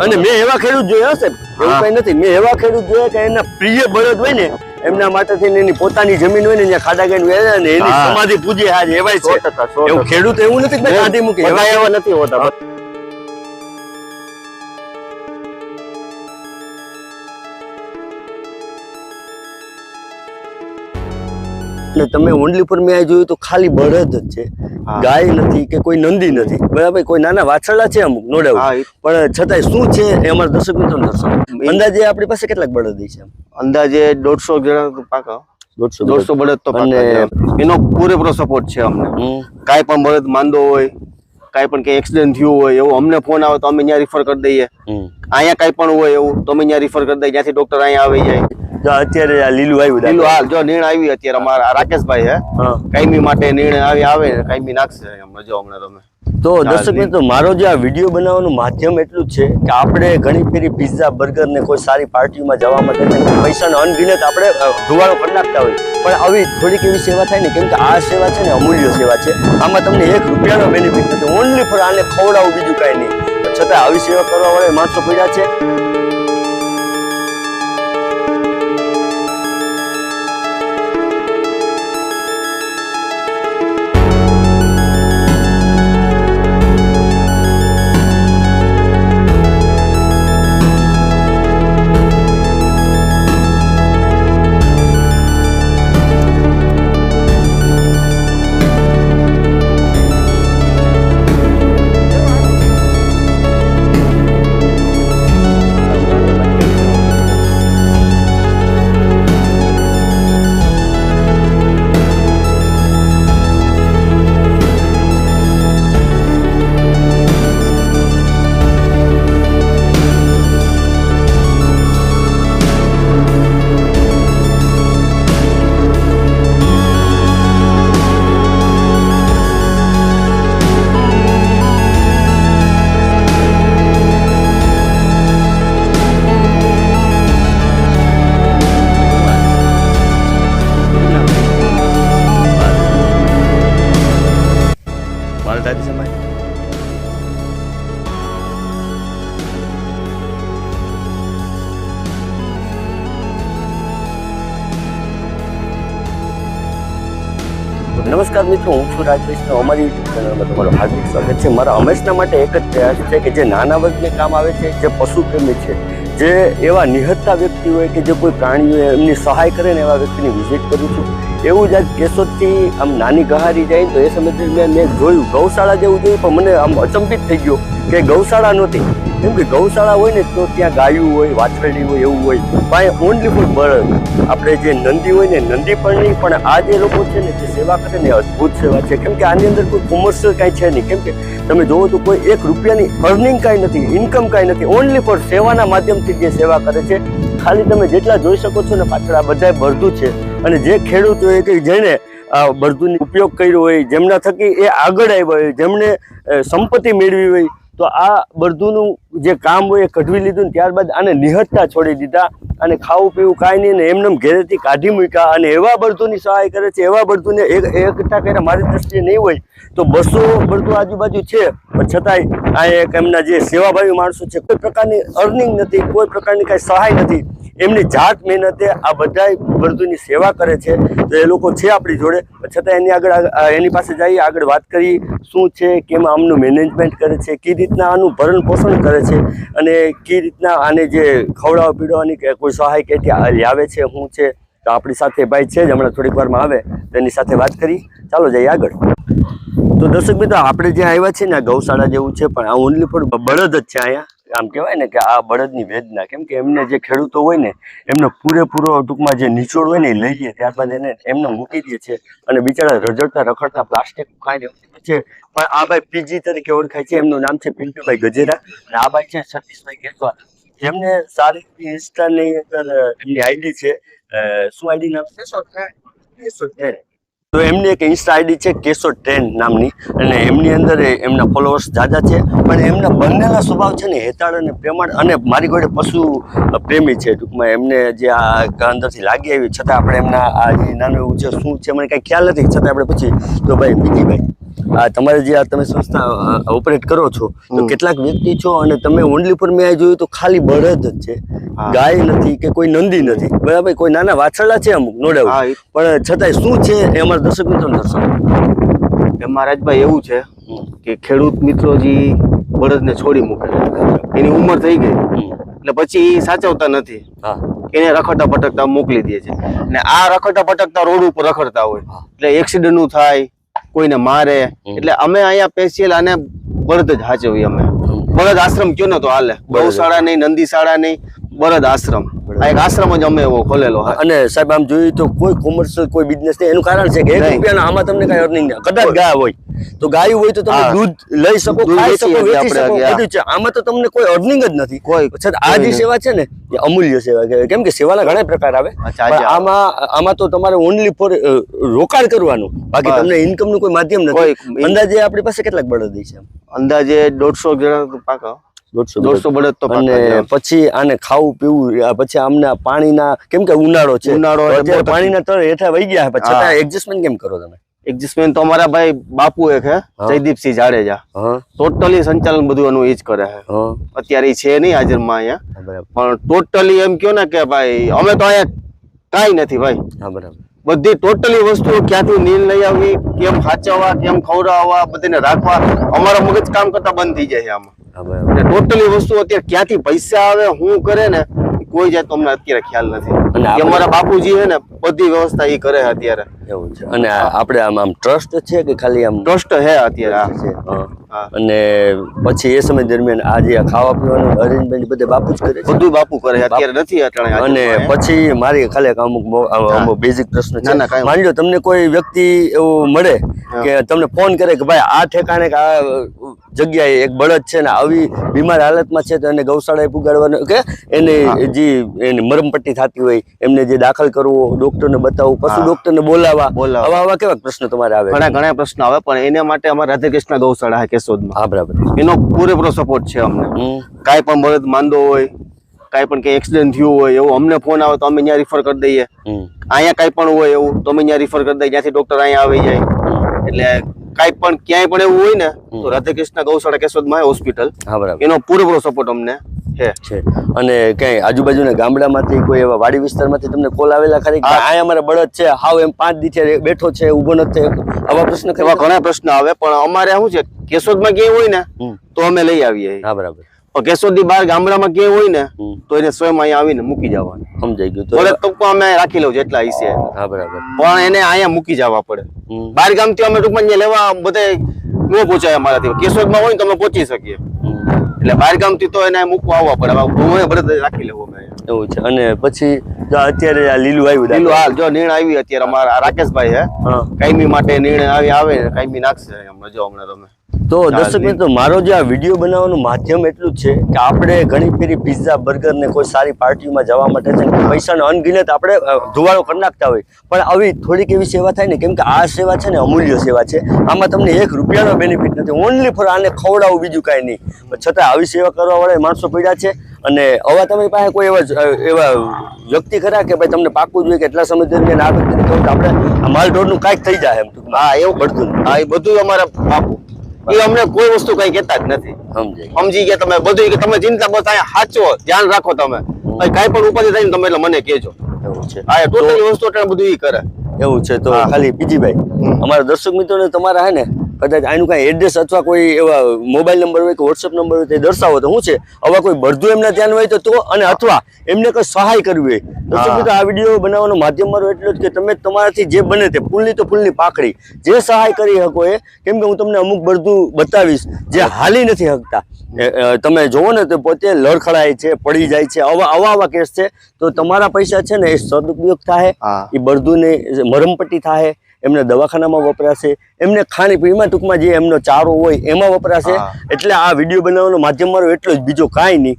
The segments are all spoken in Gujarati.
અને મેં એવા ખેડૂત જોયા હશે એવું કઈ નથી. મેં એવા ખેડૂત જોયા કે એના પ્રિય બળદ હોય ને એમના માટે થી એની પોતાની જમીન હોય ને ત્યાં ખાડા ગાઈને વેચે ને એની સમાધિ પૂજી હાજ એવાય છે. એવું ખેડૂત એવું નથી કે ગાંધી મૂકી. એવા એવા નથી હોતા. એટલે તમે ઓનલી પર મેં આ જોયું તો ખાલી બળદ જ છે. ગાય નથી કે કોઈ નંદી નથી. બરાબર? કોઈ નાના વાછરડા છે અમુક નો ડાઉટ પણ છતાંય શું છે એ અમારા દર્શક મિત્રો દર્શન. અંદાજે આપણી પાસે કેટલાક બળદ છે અંદાજે દોઢસો જણા પાકા દોઢસો દોઢસો બળદ. તો અને- એનો પૂરેપૂરો સપોર્ટ છે અમને. કાંઈ પણ બળદ માંદો હોય કાંઈ પણ કે એક્સિડન્ટ થયું હોય એવું અમને ફોન આવે તો અમે ત્યાં રિફર કરી દઈએ. અહીંયા કાંઈ પણ હોય એવું તો અમે ત્યાં રિફર કરી દઈએ. જ્યાંથી ડોક્ટર અહીંયા આવી જાય. જો અત્યારે આ લીલું આવ્યું લીલું. હાલ જો નિર્ણય આવી અત્યારે અમારા રાકેશભાઈ હે. હા. કાયમી માટે નિર્ણય આવી આવે ને કાયમી નાખશે હમણાં જો હમણાં તમે. તો દર્શક મિત્રો મારો જે આ વીડિયો બનાવવાનું માધ્યમ એટલું જ છે કે આપણે ઘણી ફેરી પિઝા બર્ગર ને કોઈ સારી પાર્ટીમાં જવા માટે પૈસાનો અનગિનત આપણે ધુવાળો પણ કરી નાખતા હોય. પણ આવી થોડીક એવી સેવા થાય ને, કેમ કે આ સેવા છે ને અમૂલ્ય સેવા છે. આમાં તમને એક રૂપિયાનો બેનિફિટ નથી ઓનલી ફોર આને ખવડાવું બીજું કાંઈ નહીં. છતાં આવી સેવા કરવા વાળા માણસો પડ્યા છે. નમસ્કાર મિત્રો, હું છું રાજ અમારી યુટ્યુબ ચેનલમાં તમારું હાર્દિક સ્વાગત છે. મારા હંમેશના માટે એક જ પ્રયાસ છે કે જે નાના વર્ગને કામ આવે છે, જે પશુ પ્રેમી છે, જે એવા નિહત્તા વ્યક્તિ હોય કે જે કોઈ પ્રાણીઓ એમની સહાય કરે ને એવા વ્યક્તિની વિઝિટ કરું છું. એવું જ આજ કેશોદથી આમ નાની ગહારી જાય તો એ સમય દરમિયાન મેં જોયું ગૌશાળા જેવું જોયું પણ મને આમ અચંબિત થઈ ગયો કે ગૌશાળા નહોતી. કેમ કે ગૌશાળા હોય ને, તો ત્યાં ગાયું હોય, વાછરડી હોય, એવું હોય, પણ ઓનલી ફોર બળદ આપણે જે નંદી હોય ને, નંદી પણ નહીં, પણ આ જે લોકો છે ને, જે સેવા કરે ને અદ્ભુત સેવા છે. કેમ કે આની અંદર કોઈ કોમર્શિયલ કાંઈ છે નહીં. કેમ કે તમે જોવો તો કોઈ એક રૂપિયાની અર્નિંગ કાંઈ નથી ઇન્કમ કાંઈ નથી ઓનલી ફોર સેવાના માધ્યમથી જે સેવા કરે છે. ખાલી તમે જેટલા જોઈ શકો છો ને, પાછળ આ બધાય બળદું છે. અને જે ખેડૂતોએ કે જેને આ બળદુનો ઉપયોગ કર્યો હોય, જેમના થકી એ આગળ આવ્યા હોય જેમણે સંપત્તિ મેળવી હોય તો આ બળદુનું જે કામ હોય એ કઢવી લીધું ને ત્યારબાદ આને નિહત્તા છોડી દીધા અને ખાવું પીવું કાંઈ નહીં ને એમને ઘેરેથી કાઢી મૂક્યા અને એવા બળદુની સહાય કરે છે, એવા બળદુને એક એકઠા કરીને મારી દ્રષ્ટિએ નહીં હોય તો બસો બળદુ આજુબાજુ છે. પણ છતાંય આ એક એમના જે સેવાભાવી માણસો છે, કોઈ પ્રકારની અર્નિંગ નથી, કોઈ પ્રકારની કાંઈ સહાય નથી. એમની જાત મહેનતે આ બધાય બળદુની સેવા કરે છે. તો એ લોકો છે આપણી જોડે. છતાં એની આગળ એની પાસે જઈએ આગળ વાત કરી શું છે, કેમ આમનું મેનેજમેન્ટ કરે છે, કઈ રીતના આનું ભરણ પોષણ કરે છે અને કઈ રીતના આને જે ખવડાવવા પીવડાવવાની કોઈ સહાય કે લાવે છે શું છે, તો આપણી સાથે ભાઈ છે જ, હમણાં થોડીક વારમાં આવે, તો એની સાથે વાત કરી. ચાલો જઈએ આગળ. તો દર્શક મિત્રો, આપણે જે આવ્યા છે ને ગૌશાળા જેવું છે, પણ આ ઓનલી ફોર બળદ જ છે અહીંયા. આમ કહેવાય ને કે આ બળદની વેદના. કેમ કે એમને જે ખેડૂતો હોય ને, એમનો પૂરેપૂરો ટૂંકમાં જે નીચોડ હોય ને એ લઈએ ત્યારબાદ એને એમને મૂકી દે છે અને બિચારા રજડતા રખડતા પ્લાસ્ટિક ખાઈ છે, પણ આ ભાઈ પીજી તરીકે ઓળખાય છે. એમનું નામ છે પિન્ટુભાઈ ગજેરા. અને આ ભાઈ છે સતીશભાઈ કેસવા જેમને સારી ઇન્સ્ટાની અંદર એમની આઈડી છે. શું આઈડી નામ છે? તો એમની એક ઇન્સ્ટા આઈડી છે કેશો ટ્રેન નામની. અને એમની અંદર એમના ફોલોઅર્સ જાજા છે. પણ એમના બંનેના સ્વભાવ છે ને હેતાળ અને પ્રેમાળ અને મારી ગોળે પશુ પ્રેમી છે. ટૂંકમાં એમને જે આ અંદરથી લાગી આવી છતાં આપણે એમના આ નાનું એવું છે, શું છે મને કાંઈ ખ્યાલ નથી. છતાં આપણે પછી તો ભાઈ બીજી ભાઈ આ તમારે જે આ તમે સંસ્થા ઓપરેટ કરો છો તો કેટલાક વ્યક્તિ છો અને તમે ઓનલી પર મેં જોયું તો ખાલી બળદ જ છે. ગાય નથી કે કોઈ નંદી નથી. બરાબર કોઈ નાના વાછરડા છે અમુક નો હા, ડાઉટ પણ છતાંય શું છે એ અમારા દર્શક મિત્રો દર્શાવો. એમાં રાજભાઈ એવું છે કે ખેડૂત મિત્રો જે બળદને છોડી મૂકે એની ઉંમર થઈ ગઈ. એટલે પછી એ સાચવતા નથી. હા. એને રખડતા ભટકતા મોકલી દે છે. ને આ રખડતા ભટકતા રોડ ઉપર રખડતા હોય. એટલે એક્સિડન્ટનું થાય કોઈને મારે. એટલે અમે અહીંયા સ્પેશિયલ આને બળદ જ હાચવીએ અમે. બળદ આશ્રમ કયો ને તો હાલે ગૌશાળા નહીં નંદી શાળા નહીં બળદ આશ્રમ. આ એક આશ્રમ જ અમે એવો ખોલેલો અને સાહેબ આમ જોયું તો કોઈ કોમર્શિયલ કોઈ બિઝનેસ નહીં. એનું કારણ છે કે એક. રૂપિયાના આમાં તમને કઈ અર્નિંગ કદાચ ગયા હોય. તો ગાયું હોય તો તમે દૂધ લઈ શકો ખાઈ શકો વેચી શકો. બધું છે. આમાં તો તમને કોઈ અર્નિંગ જ નથી. કોઈ આ જે સેવા છે ને એ અમૂલ્ય સેવા કહેવાય. કેમ કે સેવાના ઘણા પ્રકાર આવે. આમાં આમાં તો તમારે ઓનલી ફોર રોકાણ કરવાનું. બાકી તમને ઇન્કમનું કોઈ માધ્યમ નથી. અંદાજે આપણી પાસે કેટલાક બળદ છે અંદાજે દોઢસો જણા પાકા દોઢસો બળદ તો અને પછી આને ખાવું પીવું પછી આમને પાણીના કેમ કે ઉનાળો છે. ઉનાળો પાણીના તળ હેઠા વહી ગયા છતાં એડજસ્ટમેન્ટ કેમ કરો તમે? એડજસ્ટમેન્ટ તો અમારા ભાઈ બાપુ એક હે હા. જયદીપસિંહ જાડેજા. ટોટલી સંચાલન બધું એનું એ જ કરે છે હા. અત્યારે છે નહીં હાજરમાં અહીંયા. પણ ટોટલી એમ કયો ને કે ભાઈ અમે તો અહીંયા કાંઈ નથી ભાઈ. બધી ટોટલી વસ્તુઓ ક્યાંથી નીલ લઈ આવવી કેમ સાચવવા કેમ ખવડાવવા બધીને રાખવા અમારા મગજ કામ કરતા બંધ થઈ જાય છે આમાં. હા ટોટલી વસ્તુ અત્યારે ક્યાંથી પૈસા આવે શું કરે ને કોઈ જાત અમને અત્યારે ખ્યાલ નથી. અને અમારા બાપુજી છે ને બધી વ્યવસ્થા એ કરે અત્યારે. એવું છે. અને આપણે આમ આમ ટ્રસ્ટ છે કે ખાલી આમ ટ્રસ્ટ હે અત્યારે હા. હા. અને પછી એ સમય દરમિયાન આ જે આ ખાવા પીવાનું અરેન્જમેન્ટ બધે બાપુ જ કરે બધું બાપુ કરે અત્યારે નથી અટાણે અને પછી મારી ખાલી અમુક અમુક બેઝિક પ્રશ્ન છે. માની લો તમને કોઈ વ્યક્તિ એવું મળે કે તમને ફોન કરે કે ભાઈ આ ઠેકાણે કે આ જગ્યાએ એક બળદ છે ને આવી બીમાર હાલતમાં છે તો એને ગૌશાળાએ પુગાડવાનું કે એને જે એની મરમપટ્ટી થતી હોય એમને જે દાખલ કરવો ડોક્ટરને બતાવવું પશુ. ડોક્ટરને બોલાવવા. બોલાવવા. આવા કેવા પ્રશ્ન તમારે આવે ઘણા ઘણા પ્રશ્નો આવે પણ એના માટે અમારા રાધાકૃષ્ણ ગૌશાળા કેશોદમાં. હા બરાબર. એનો પૂરેપૂરો સપોર્ટ છે અમને. કાંઈ પણ બળદ માંદો હોય કાંઈ પણ કંઈ એક્સિડન્ટ થયું હોય એવું અમને ફોન આવે તો અમે ત્યાં રિફર કરી દઈએ. અહીંયા કાંઈ પણ હોય એવું તો અમે ત્યાં રિફર કરી દઈએ. ત્યાંથી ડોક્ટર અહીંયા આવી જાય. એટલે કાંઈ પણ ક્યાંય પણ એવું હોય ને તો રાધેકૃષ્ણ ગૌશાળા કેશોદમાં હોસ્પિટલ હા બરાબર. એનો પૂરેપૂરો સપોર્ટ અમને. છે. અને ક્યાંય આજુબાજુના ગામડામાંથી કોઈ એવા વાડી વિસ્તારમાંથી તમને કોલ આવેલા ખરી. આ અમારા બળદ છે હાવ એમ પાંચ દીથે બેઠો છે ઊભો નથી આવા પ્રશ્ન એવા ઘણા પ્રશ્ન આવે પણ અમારે શું છે કેશોદમાં ક્યાંય હોય ને તો અમે લઈ આવીએ. હા બરાબર. પણ કેશોદની બહાર ગામડામાં કે હોય ને તો એને સ્વયં અહીંયા આવીને મૂકી જવાનું. સમજાઈ ગયું. તો ટૂંકમાં અમે રાખી લઉં જેટલા હિસ્સે હા બરાબર. પણ એને અહીંયા મૂકી જવા પડે. બહાર બાર ગામથી અમે ટૂંકમાં લેવા બધે ન પહોંચાય અમારાથી. કેશોદમાં હોય ને તો અમે પહોંચી શકીએ. એટલે બાર ગામથી તો એને મૂકવા આવવા પડે. હવે હું રાખી લેવું અમે એવું છે. અને પછી જો અત્યારે આ લીલું આવ્યું લીલું હાલ જો નીણ આવી અત્યારે અમારા રાકેશભાઈ હે. કાયમી માટે નીણ આવી આવે ને કાયમી નાખશે હમણાં જો હમણાં તમે તો દર્શક મિત્રો મારો જે આ વીડિયો બનાવવાનું માધ્યમ એટલું જ છે કે આપણે ઘણી ફેરી પિઝા બર્ગર ને કોઈ સારી પાર્ટીમાં જવા માટે છે પૈસાનો અનગિનત આપણે ધુવાળો કરી નાખતા હોય. પણ આવી થોડીક એવી સેવા થાય ને કેમ કે આ સેવા છે ને અમૂલ્ય સેવા છે. આમાં તમને એક રૂપિયાનો બેનિફિટ નથી. ઓનલી ફોર આને ખવડાવવું બીજું કાંઈ નહીં. છતાં આવી સેવા કરવા વાળા માણસો પડ્યા છે અને હવે તમારી પાસે કોઈ એવા એવા વ્યક્તિ ખરા કે ભાઈ તમને પાકું જોઈએ કે એટલા સમય દરમિયાન આ વ્યક્તિ તો આપણે માલ ઢોરનું કાંઈક થઈ જાય એમ. હા એવું ઘડતું હા એ બધું અમારા બાપુ એ અમને કોઈ વસ્તુ કઈ કહેતા જ નથી. સમજી ગયા તમે બધું કે તમે ચિંતા બસ અહીંયા સાચો ધ્યાન રાખો તમે. કઈ પણ ઉપાધિ થાય ને તમે એટલે મને કેજો એવું છે. આ એ ટોટલી વસ્તુ બધું ઈ કરે. એવું છે. તો ખાલી બીજી ભાઈ અમારા દર્શક મિત્રોને તમારા હે ને કદાચ આનું કાંઈ એડ્રેસ અથવા કોઈ એવા મોબાઈલ નંબર હોય કે વોટ્સઅપ નંબર હોય તે દર્શાવો તો શું છે આવા કોઈ ભરતું એમના ધ્યાન હોય તો તો અને અથવા એમને કોઈ સહાય કરવી હોય. તો. આ વીડિયો બનાવવાનો માધ્યમ મારો એટલો જ કે તમે તમારાથી જે બને તે ફૂલની તો ફૂલની પાકડી જે સહાય કરી શકો એ કેમ કે હું તમને અમુક બળદું બતાવીશ જે હાલી નથી શકતા. તમે જોવો ને તો પોતે લડખડાય છે પડી જાય છે આવા આવા આવા કેસ છે. તો તમારા પૈસા છે ને એ સદુપયોગ થાય એ બળદુને મરમપટ્ટી થાય એમને દવાખાનામાં વપરાશે એમને ખાણીપીણીમાં ટૂંકમાં જે એમનો ચારો હોય એમાં વપરાશે. એટલે આ વીડિયો બનાવવાનો માધ્યમ મારો એટલો જ. બીજો કાંઈ નહીં.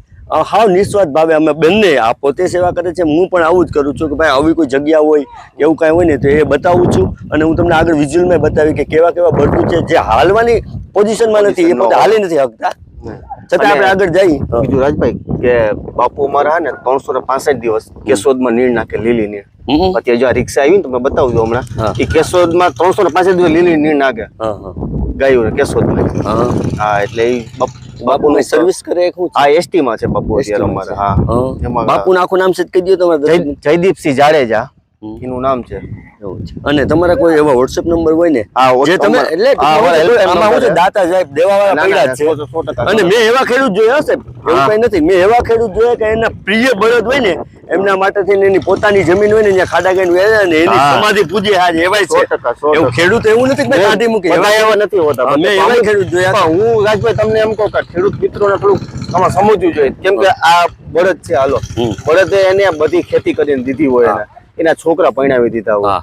હાવ નિસ્વાર્થ ભાવે અમે બંને આ પોતે સેવા કરે છે. હું પણ આવું જ કરું છું કે ભાઈ આવી કોઈ જગ્યા હોય એવું કાંઈ હોય ને તો એ બતાવું છું. અને હું તમને આગળ વિઝ્યુઅલમાં બતાવી કે કેવા કેવા બળદું છે. જે હાલવાની પોઝિશનમાં નથી એ પોતે હાલી નથી હકતા છતાં આપણે આગળ જઈએ. બીજું રાજભાઈ કે બાપુ અમારા ને ત્રણસો ને પાસઠ દિવસ કેશોદમાં નીર નાખે લીલી હમ. અત્યારે જો આ રિક્ષા આવી ને તમે બતાવું છું. હમણાં. એ કેશોદમાં ત્રણસો ને દિવસ લીલી નીર નાખે. ગાયું હા. એટલે સર્વિસ કરે હું? એસટી માં છે બાપુ અત્યારે અમારે. હા. હા. એમાં આખું નામ છે કહી દો તમારે જયદીપસિંહ જાડેજા. એનું નામ છે. અને તમારા કોઈ એવા વોટ્સએપ નંબર હોય ને? જે તમે એટલે આમાં. દાતા સાહેબ દેવાવાળા પડ્યા છે. અને મેં એવા ખેડૂત જોયા હશે એવું. કઈ નથી. મેં એવા ખેડૂત જોયા કે એના પ્રિય બળદ હોય ને એમના માટેથી એની પોતાની જમીન હોય ને ત્યાં ખાડા ગાઈને વેચે ને એની. સમાધિ પૂજે હાજ એવાય છે. એવું ખેડૂત એવું નથી કે કાઢી મૂકે બધા એવા નથી હોતા. મેં એવા ખેડૂત જોયા પણ હું રાજભાઈ તમને એમ કહું કે ખેડૂત મિત્રોને થોડુંક આમાં સમજવું જોઈએ. કેમ કે આ બળદ છે હાલો. બળદે એને બધી ખેતી કરીને દીધી હોય એના. એના છોકરા પરણાવી દીધા હોય.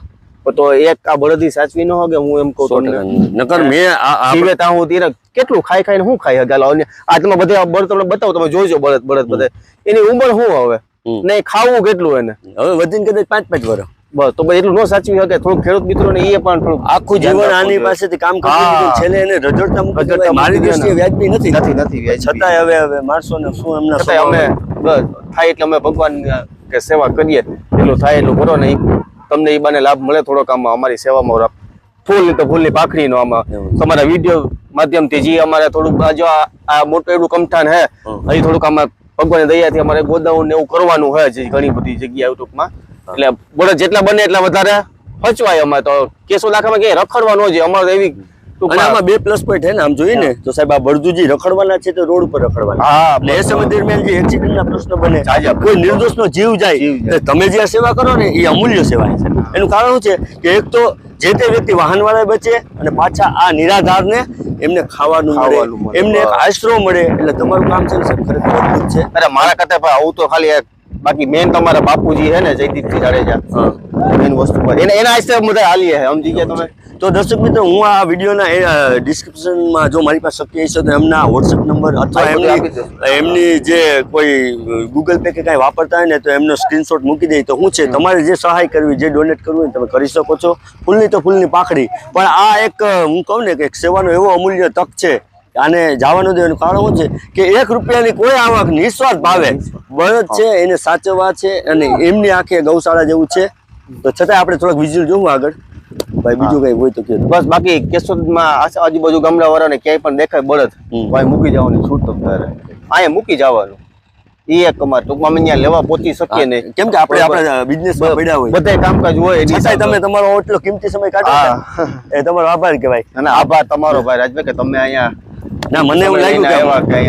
તો એક આ બળદી સાચવી ન હોગે કે હું એમ કહું તમને. નકર મેં આ- જીવે તા હું તીરક કેટલું ખાઈ ખાઈને હું ખાઈ હગાલો? આ તમે બધે બળદ તમને બતાવો તમે જોજો બળદ બળદ બધે. એની ઉંમર શું હવે? નહીં ખાવું કેટલું એને? હવે વધીને કદાચ પાંચ પાંચ વર્ષ બસ તો એટલું ન સાચવી શકે. થોડું ખેડૂત મિત્રોને એ પણ થોડું આખું જીવન આની પાસેથી કામ કરી છેલ્લે એને રજડતા મારી દ્રષ્ટિએ વ્યાજબી નથી. નથી નથી છતાંય હવે હવે માણસોને શું એમના અમે થાય એટલે અમે ભગવાન કે સેવા કરીએ. એટલું થાય એટલું કરો ને તમને એ બાને લાભ મળે થોડોક આમાં. અમારી સેવામાં ફૂલ તો ફૂલની પાખડીનો આમાં. તમારા વીડિયો માધ્યમથી જે અમારે થોડુંક જો આ આ મોટું એવું કમઠાન હે હજી થોડુંક આમાં ભગવાનની દયાથી અમારે ગોદાઉન ને એવું કરવાનું હોય છે ઘણી બધી જગ્યાએ ટૂંકમાં. એટલે બળદ જેટલા બને એટલા વધારે હચવાય અમારે તો. કેસો લાખામાં ક્યાંય રખડવાનો છે અમારે એવી અને આમાં બે પ્લસ પોઈન્ટ છે ને આમ જોઈએ ને તો સાહેબ આ બળદુજી રખડવાના છે તો રોડ ઉપર રખડવાના. હા એટલે એ સમય દરમિયાન જે એક્સિડન્ટના પ્રશ્નો બને. કોઈ નિર્દોષનો જીવ જાય તમે જે સેવા કરો ને એ અમૂલ્ય સેવા છે. એનું કારણ શું છે કે એક તો જે તે વ્યક્તિ વાહન વાળા બચે અને પાછા આ નિરાધારને એમને ખાવાનું મળે. એમને એક આશરો મળે એટલે તમારું કામ છે ખરેખર અદ્ભુત છે. અરે મારા કરતા પણ આવું તો ખાલી બાકી મેન તમારા બાપુજી હે ને જયદીપજી જાડેજા. મેન વસ્તુ પર. એને એના આશરે બધા હાલીએ સમજી ગયા તમે? તો દર્શક મિત્રો હું આ વિડીયોના ડિસ્ક્રિપ્શનમાં જો મારી પાસે શક્ય હશે તો એમના વોટ્સએપ નંબર અથવા એમની એમની જે કોઈ ગૂગલ પે કે કાંઈ વાપરતા હોય ને તો એમનો સ્ક્રીનશોટ મૂકી દઈએ તો શું છે તમારે જે સહાય કરવી જે ડોનેટ કરવું હોય તમે કરી શકો છો. ફૂલની તો ફૂલની પાખડી. પણ આ એક હું કહું ને કે એક સેવાનો એવો અમૂલ્ય તક છે આને જવાનું દેવાનું કારણ શું છે કે એક રૂપિયાની કોઈ આવક નિસ્વાર્થ ભાવે. બળદ છે એને સાચવવા છે અને એમની આંખે ગૌશાળા જેવું છે. તો છતાં આપણે થોડાક વિઝ્યુઅલ જોવું આગળ. ભાઈ બીજું કઈ હોય તો કે બસ બાકી કેશોદમાં આજુબાજુ ગામડા વાળાને ક્યાંય પણ દેખાય બળદ ભાઈ મૂકી જવાની છૂટ તો તારે અહીંયા મૂકી જવાનું. એ એક અમારે ટૂંકમાં અમે લેવા પહોંચી શકીએ નહીં. કેમ કે આપણે આપણા બિઝનેસમાં પડ્યા હોય. બધા કામકાજ હોય છતાંય તમે તમારો એટલો કિંમતી સમય કાઢો એ તમારો આભાર કહેવાય. અને આભાર તમારો ભાઈ. રાજભાઈ કે તમે અહીંયા ના મને એવું લાગ્યું કે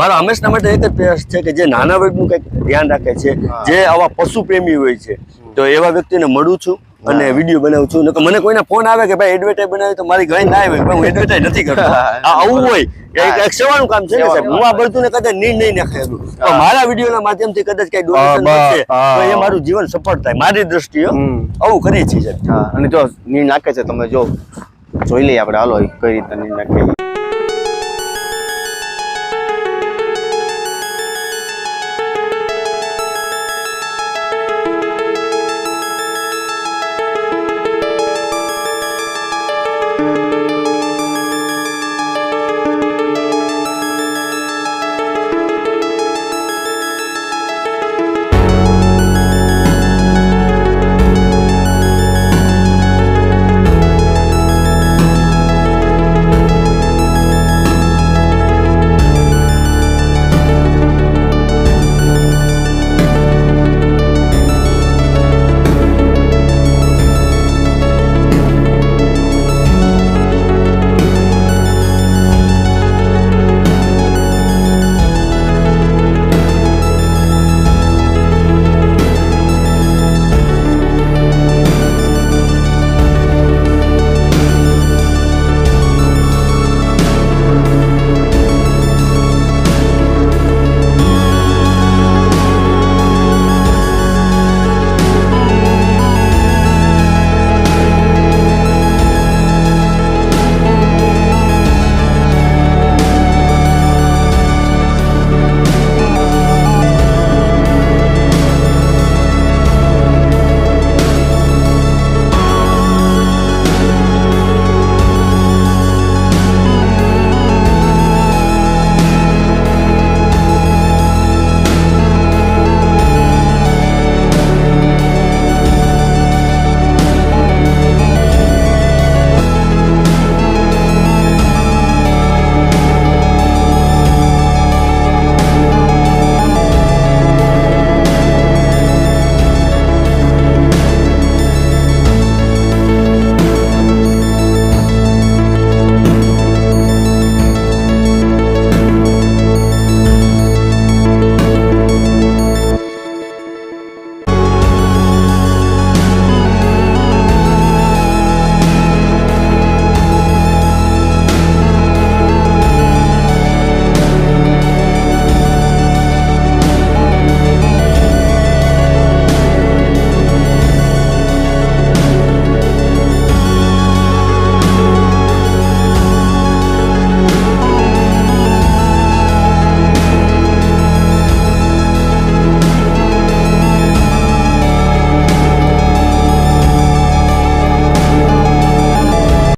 મારા હંમેશા માટે એક જ પ્રયાસ છે કે જે નાના વર્ગનું કંઈક ધ્યાન રાખે છે જે આવા પશુ પ્રેમી હોય છે. તો એવા વ્યક્તિને મળું છું. અને વીડિયો બનાવું છું. નકર મને કોઈના ફોન આવે કે ભાઈ એડવર્ટાઈઝ બનાવી તો મારી ગઈ ના આવે. હું એડવર્ટાઈઝ નથી કરતો. આ આવું હોય. એક- સેવાનું કામ છે ને સાહેબ. હું આ બધું ને કદાચ નીર નહીં નાખે પણ મારા વિડીયોના માધ્યમથી કદાચ કઈ ડોનેશન મળશે તો એ મારું જીવન સફળ થાય. મારી દ્રષ્ટિએ આવું કરીએ છીએ સાહેબ. હા. અને જો નીર નાખે છે તમે જો જોઈ લઈએ આપણે. હાલો કઈ રીતે નીર નાખે ઈ.